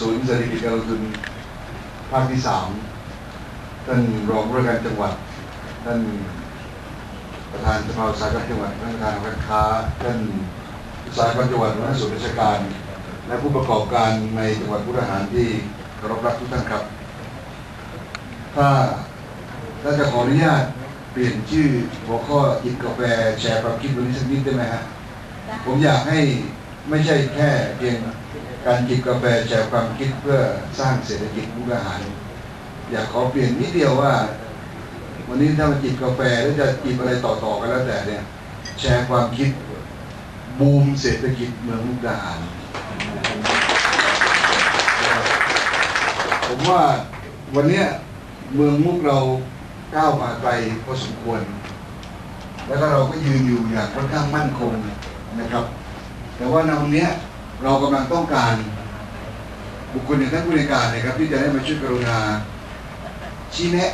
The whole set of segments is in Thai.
ศูนย์เศรษฐกิจการลงทุนภาคที่สามท่านรองผู้ว่าการจังหวัด ท่านประธานสภาอุตสาหกรรมจังหวัดท่านประธานการค้า ท่านอุตสาหกรรมจังหวัดหัวหน้าส่วนราชการ และผู้ประกอบการในจังหวัดพุทธหารที่เคารพรักทุกท่านครับ ถ้าถ้าจะขออนุญาตเปลี่ยนชื่อหัวข้อจิบกาแฟแชร์ความคิดวันนี้สักนิดได้ไหมฮะผมอยากให้ไม่ใช่แค่เพียง การจิบกาแฟแชร์ความคิดเพื่อสร้างเศรษฐกิจมุกอาหาร อยากขอเปลี่ยนนิดเดียวว่า วันนี้ถ้ามาจิบกาแฟหรือจะจิบอะไรต่อๆกันแล้วแต่เนี่ย แชร์ความคิดบูมเศรษฐกิจเมืองมุกดาหาร ผมว่าวันนี้เมืองมุกเราก้าวมาไกลพอสมควร แล้วก็เราก็ยืนอยู่อย่างค่อนข้างมั่นคงนะครับ แต่ว่าในวันนี้ เรากำลังต้องการบุคคลอย่างท่านผู้ในการนะครับ ที่จะได้มาช่วยกรุณาชี้แนะ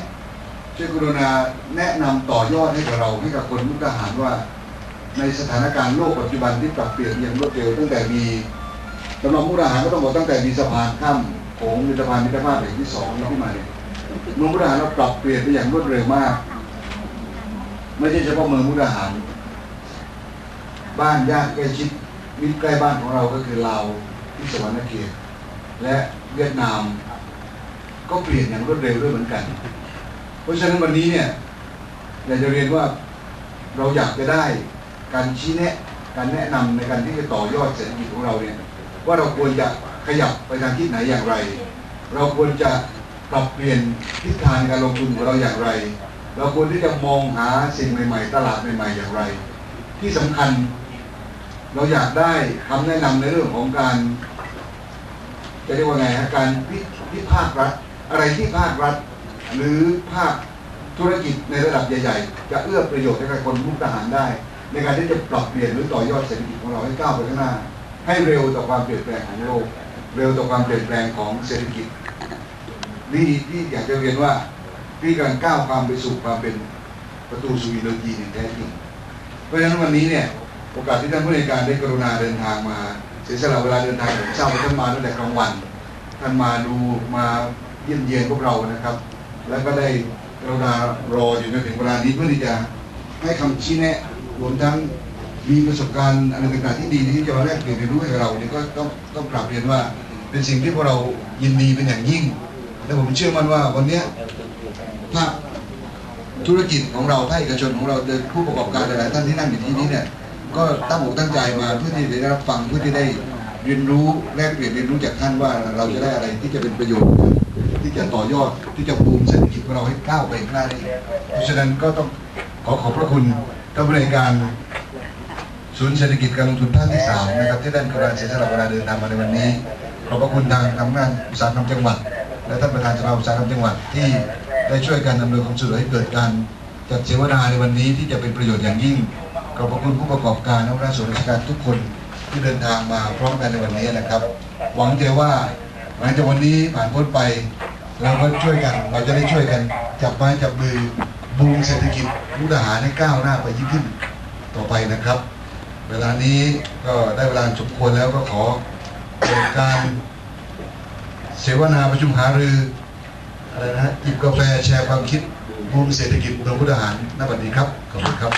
ช่วยกรุณาแนะนำต่อยอดให้กับเราให้กับคนมุกดาหารว่า ในสถานการณ์โลกปัจจุบันที่ปรับเปลี่ยนอย่างรวดเร็วตั้งแต่มีสำหรับมุกดาหารก็ต้องบอกตั้งแต่มีสะพานข้ามโขงมีสะพานมิตรภาพแห่งที่สองขึ้นมาเนี่ยเมืองมุกดาหารเราปรับเปลี่ยนไปอย่างรวดเร็วมาก ไม่ใช่เฉพาะเมืองมุกดาหาร บ้านญาติใกล้ชิด มิตรใกล้บ้านของเราก็คือลาวที่สวรรณเขตและเวียดนาม ก็เปลี่ยนอย่างรวดเร็วด้วยเหมือนกัน เพราะฉะนั้นวันนี้เนี่ยอยากจะเรียนว่าเราอยากจะได้การชี้แนะการแนะนำในการที่จะต่อยอดเศรษฐกิจของเราเนี่ยว่าเราควรจะขยับไปทางทิศไหนอย่างไร เราควรจะปรับเปลี่ยนทิศทางการลงทุนของเราอย่างไร เราควรที่จะมองหาสิ่งใหม่ ๆ ตลาดใหม่ ๆ อย่างไร ที่สำคัญ เราอยากได้คำแนะนำในเรื่องของการ จะเรียกว่าไงฮะการวิวิภาครัฐ อะไรที่ภาครัฐ หรือภาคธุรกิจในระดับใหญ่ๆ จะเอื้อประโยชน์ให้กับคนมุกทหารได้ ในการที่จะปรับเปลี่ยนหรือต่อยอดเศรษฐกิจของเราให้ก้าวไปข้างหน้า ให้เร็วต่อความเปลี่ยนแปลงของโลก เร็วต่อความเปลี่ยนแปลงของเศรษฐกิจนี่ที่อยากจะเรียนว่าที่การก้าวความไปสู่ความเป็นประตูสู่อินโดจีนอย่แท้จริงเพราะฉะนั้นวันนี้เนี่ย โอกาสที่ท่านผู้ในการได้กรุณาเดินทางมาเสียสละเวลาเดินทางผมทราบว่าท่านมาตั้งแต่กลางวัน ท่านมาดูมาเยี่ยมเยียนพวกเรานะครับ แล้วก็ได้กรุณารออยู่จนถึงเวลานี้เพื่อที่จะให้คำชี้แนะรวมทั้งมีประสบการณ์อะไรต่างๆที่ดีที่จะมาแลกเปลี่ยนเรียนรู้ให้กับเราเนี่ยก็ต้องต้องกราบเรียนว่า เป็นสิ่งที่พวกเรายินดีเป็นอย่างยิ่ง และผมเชื่อมั่นว่าวันนี้ยภาคธุรกิจของเราภาคเอกชนของเราโดยผู้ประกอบการหลายๆท่านที่นั่งอยู่ที่นี้เนี่ย ก็ตั้งอกตั้งใจมาเพื่อที่จะได้รับฟังเพื่อที่ได้เรียนรู้แลกเปลี่ยนเรียนรู้จากท่านว่าเราจะได้อะไรที่จะเป็นประโยชน์ ที่จะต่อยอดที่จะบูมเศรษฐกิจของเราให้ก้าวไปข้างหน้าได้เพราะฉะนั้นก็ต้องขอขอบพระคุณท่านผู้ในวยการศูนย์เศรษฐกิจการลงทุนภาคที่สามนะครับที่ได้กรุณาเสียสละเวลาเดินทางมาในวันนี้ขอบพระคุณทางทำงานอุตสาหกรรมจังหวัด และท่านประธานสภาอุตสาหกรรมจังหวัดที่ได้ช่วยกันอำนวยความสะดวกให้เกิดการจัดเสวนาในวันนี้ที่จะเป็นประโยชน์อย่างยิ่ง ขอบพระคุณผู้ประกอบการและหัวหน้าส่วนราชการทุกคนที่เดินทางมาพร้อมกันในวันนี้นะครับ หวังใจว่าหลังจากวันนี้ผ่านพ้นไป เราก็ช่วยกันเราจะได้ช่วยกันจับไม้จับมือบูมเศรษฐกิจมุกดาหารให้ก้าวหน้าไปยิ่งขึ้นต่อไปนะครับ เวลานี้ก็ได้เวลาสมควรแล้วก็ขอเปิดการเสวนาประชุมหารืออะไรนะฮะจิบกาแฟแชร์ความคิดบูมเศรษฐกิจเมืองพุทธหารณบัดนี้ครับ ขอบคุณครับ